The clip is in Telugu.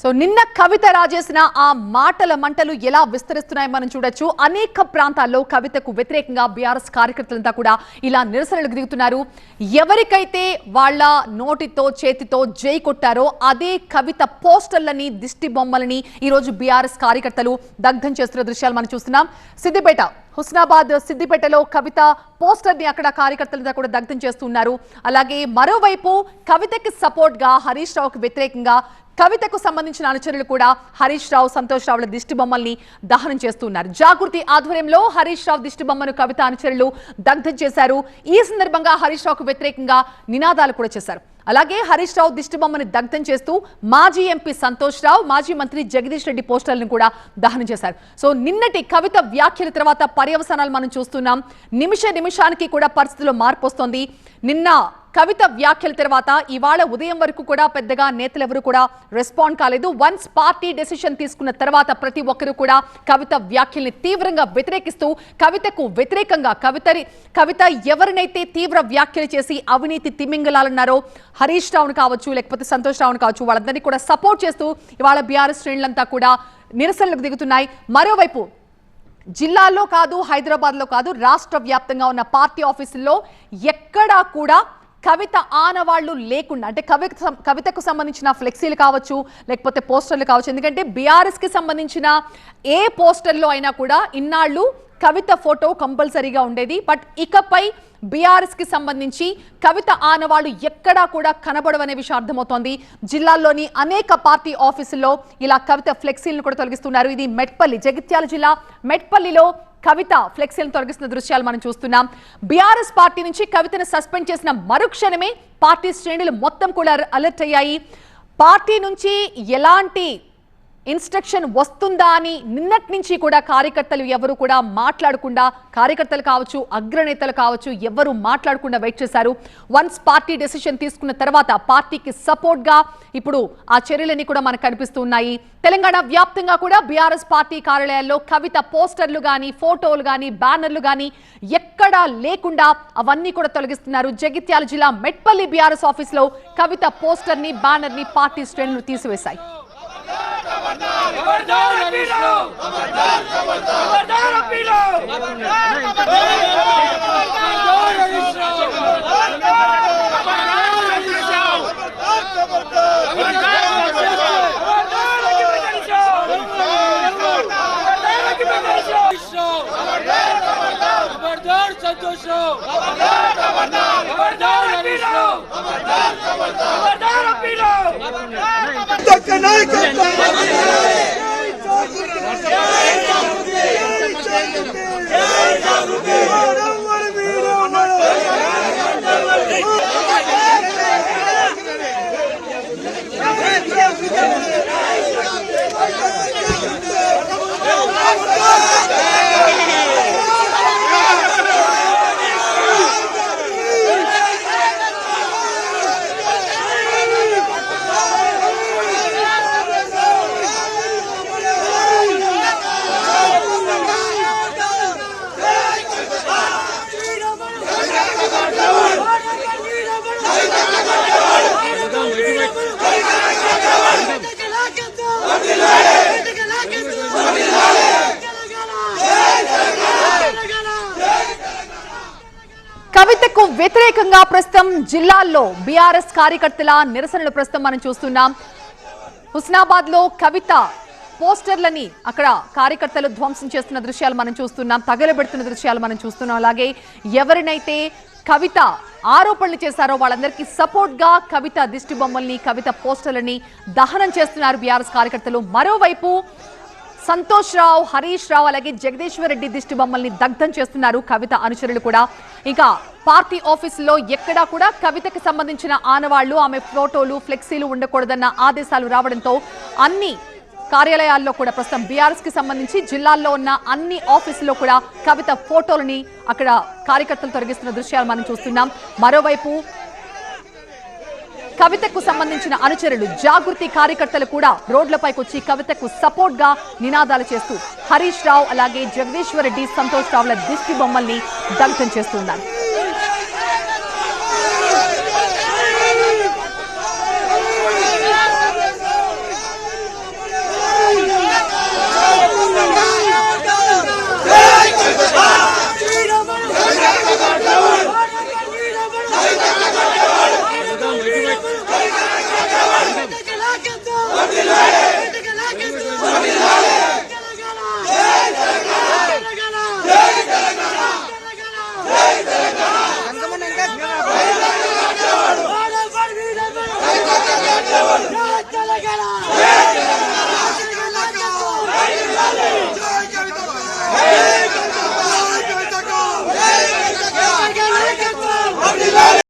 సో నిన్న కవిత రాజేసిన ఆ మాటల మంటలు ఎలా విస్తరిస్తున్నాయో మనం చూడొచ్చు. అనేక ప్రాంతాల్లో కవితకు వ్యతిరేకంగా బీఆర్ఎస్ కార్యకర్తలంతా కూడా ఇలా నిరసనలకు దిగుతున్నారు ఎవరికైతే వాళ్ళ నోటితో చేతితో జై కొట్టారో అదే కవిత పోస్టర్లని దిష్టి బొమ్మలని ఈరోజు బీఆర్ఎస్ కార్యకర్తలు దగ్ధం చేస్తున్న దృశ్యాలు మనం చూస్తున్నాం. సిద్దిపేట హుస్నాబాద్ సిద్దిపేటలో కవిత పోస్టర్ని అక్కడ కార్యకర్తలంతా కూడా దగ్ధం చేస్తున్నారు. అలాగే మరోవైపు కవితకి సపోర్ట్గా హరీష్ రావుకి వ్యతిరేకంగా కవితకు సంబంధించిన అనుచరులు కూడా హరీష్ రావు సంతోష్ రావుల దిష్టి బొమ్మల్ని దహనం చేస్తున్నారు. జాగృతి ఆధ్వర్యంలో హరీష్ రావు దిష్టి బొమ్మను కవిత అనుచరులు దగ్ధం చేశారు. ఈ సందర్భంగా హరీష్ రావుకు వ్యతిరేకంగా నినాదాలు కూడా చేశారు. అలాగే హరీష్ రావు దిష్టిబొమ్మని దగ్ధం చేస్తూ మాజీ ఎంపీ సంతోష్ రావు మాజీ మంత్రి జగదీష్ రెడ్డి పోస్టర్లను కూడా దహనం చేశారు. సో నిన్నటి కవిత వ్యాఖ్యల తర్వాత పర్యవసానాలు మనం చూస్తున్నాం. నిమిష నిమిషానికి కూడా పరిస్థితిలో మార్పు వస్తోంది. నిన్న కవిత వ్యాఖ్యల తర్వాత ఇవాళ ఉదయం వరకు కూడా పెద్దగా నేతలు ఎవరు కూడా రెస్పాండ్ కాలేదు. వన్స్ పార్టీ డెసిషన్ తీసుకున్న తర్వాత ప్రతి ఒక్కరూ కూడా కవిత వ్యాఖ్యల్ని తీవ్రంగా వ్యతిరేకిస్తూ కవితకు వ్యతిరేకంగా కవితని కవిత ఎవరినైతే తీవ్ర వ్యాఖ్యలు చేసి అవినీతి తిమింగలాలన్నారో హరీష్ రావును కావచ్చు లేకపోతే సంతోష్ రావును కావచ్చు వాళ్ళందరినీ కూడా సపోర్ట్ చేస్తూ ఇవాళ బీఆర్ఎస్ శ్రేణులంతా కూడా నిరసనలకు దిగుతున్నాయి. మరోవైపు జిల్లాల్లో కాదు హైదరాబాద్లో కాదు రాష్ట్ర వ్యాప్తంగా ఉన్న పార్టీ ఆఫీసుల్లో ఎక్కడా కూడా కవిత ఆనవాళ్ళు లేకుండా అంటే కవిత కవితకు సంబంధించిన ఫ్లెక్సీలు కావచ్చు లేకపోతే పోస్టర్లు కావచ్చు ఎందుకంటే బీఆర్ఎస్కి సంబంధించిన ఏ పోస్టర్లో అయినా కూడా ఇన్నాళ్ళు కవిత ఫోటో కంపల్సరీగా ఉండేది. బట్ ఇకపై బీఆర్ఎస్కి సంబంధించి కవిత ఆనవాళ్ళు ఎక్కడా కూడా కనబడవనే విషయం అర్థమవుతోంది. జిల్లాల్లోని అనేక పార్టీ ఆఫీసుల్లో ఇలా కవిత ఫ్లెక్సీలను కూడా తొలగిస్తున్నారు. ఇది మెట్పల్లి జగిత్యాల జిల్లా మెట్పల్లిలో కవిత ఫ్లెక్సీలను తొలగిస్తున్న దృశ్యాలు మనం చూస్తున్నాం. బీఆర్ఎస్ పార్టీ నుంచి కవితను సస్పెండ్ చేసిన మరుక్షణమే పార్టీ శ్రేణులు మొత్తం కూడా అలర్ట్ అయ్యాయి. పార్టీ నుంచి ఎలాంటి ఇన్స్ట్రక్షన్ వస్తుందా అని నిన్నటి నుంచి కూడా కార్యకర్తలు ఎవరు కూడా మాట్లాడకుండా కార్యకర్తలు కావచ్చు అగ్రనేతలు కావచ్చు ఎవరు మాట్లాడకుండా వెయిట్ చేశారు. వన్స్ పార్టీ డెసిషన్ తీసుకున్న తర్వాత పార్టీకి సపోర్ట్గా ఇప్పుడు ఆ చర్యలన్నీ కూడా మనకు కనిపిస్తున్నాయి తెలంగాణ వ్యాప్తంగా కూడా బీఆర్ఎస్ పార్టీ కార్యాలయాల్లో కవిత పోస్టర్లు కానీ ఫోటోలు కానీ బ్యానర్లు కానీ ఎక్కడా లేకుండా అవన్నీ కూడా తొలగిస్తున్నారు. జగిత్యాల జిల్లా మెట్పల్లి బీఆర్ఎస్ ఆఫీస్లో కవిత పోస్టర్ని బ్యానర్ని పార్టీ శ్రేణులు తీసివేశాయి. Aguardar, aguardar a Pilo. Aguardar, aguardar. Aguardar a Pilo. Aguardar, Aguardar, aguardar. Aguardar a Pilo. Aguardar, aguardar. కవితకు వ్యతిరేకంగా ప్రస్తుతం జిల్లాల్లో బీఆర్ఎస్ కార్యకర్తల నిరసనలు ప్రస్తుతం మనం చూస్తున్నాం. హుస్నాబాద్లో కవిత పోస్టర్లని అక్కడ కార్యకర్తలు ధ్వంసం చేస్తున్న దృశ్యాలు మనం చూస్తున్నాం. తగలబెడుతున్న దృశ్యాలు మనం చూస్తున్నాం. అలాగే ఎవరినైతే కవిత ఆరోపణలు చేశారో వాళ్ళందరికీ సపోర్ట్గా కవిత దిష్టి బొమ్మల్ని కవిత పోస్టర్లని దహనం చేస్తున్నారు బీఆర్ఎస్ కార్యకర్తలు. మరోవైపు సంతోష్ రావు హరీష్ రావు అలాగే జగదీశ్వర్ రెడ్డి దిష్టి బొమ్మల్ని దగ్ధం చేస్తున్నారు కవిత అనుచరులు కూడా. ఇంకా పార్టీ ఆఫీసులో ఎక్కడా కూడా కవితకి సంబంధించిన ఆనవాళ్ళు ఆమె ఫోటోలు ఫ్లెక్సీలు ఉండకూడదన్న ఆదేశాలు రావడంతో అన్ని కార్యాలయాల్లో కూడా ప్రస్తుతం బీఆర్ఎస్కి సంబంధించి జిల్లాల్లో ఉన్న అన్ని ఆఫీసుల్లో కూడా కవిత ఫోటోలని అక్కడ కార్యకర్తలు తొలగిస్తున్న దృశ్యాలు మనం చూస్తున్నాం. మరోవైపు కవితకు సంబంధించిన అనుచరులు జాగృతి కార్యకర్తలు కూడా రోడ్లపైకి వచ్చి కవితకు సపోర్ట్గా నినాదాలు చేస్తూ హరీష్ రావు అలాగే జగదీశ్వర్ రెడ్డి సంతోష్ రావుల దిష్టి బొమ్మల్ని దగ్ధం చేస్తున్నారు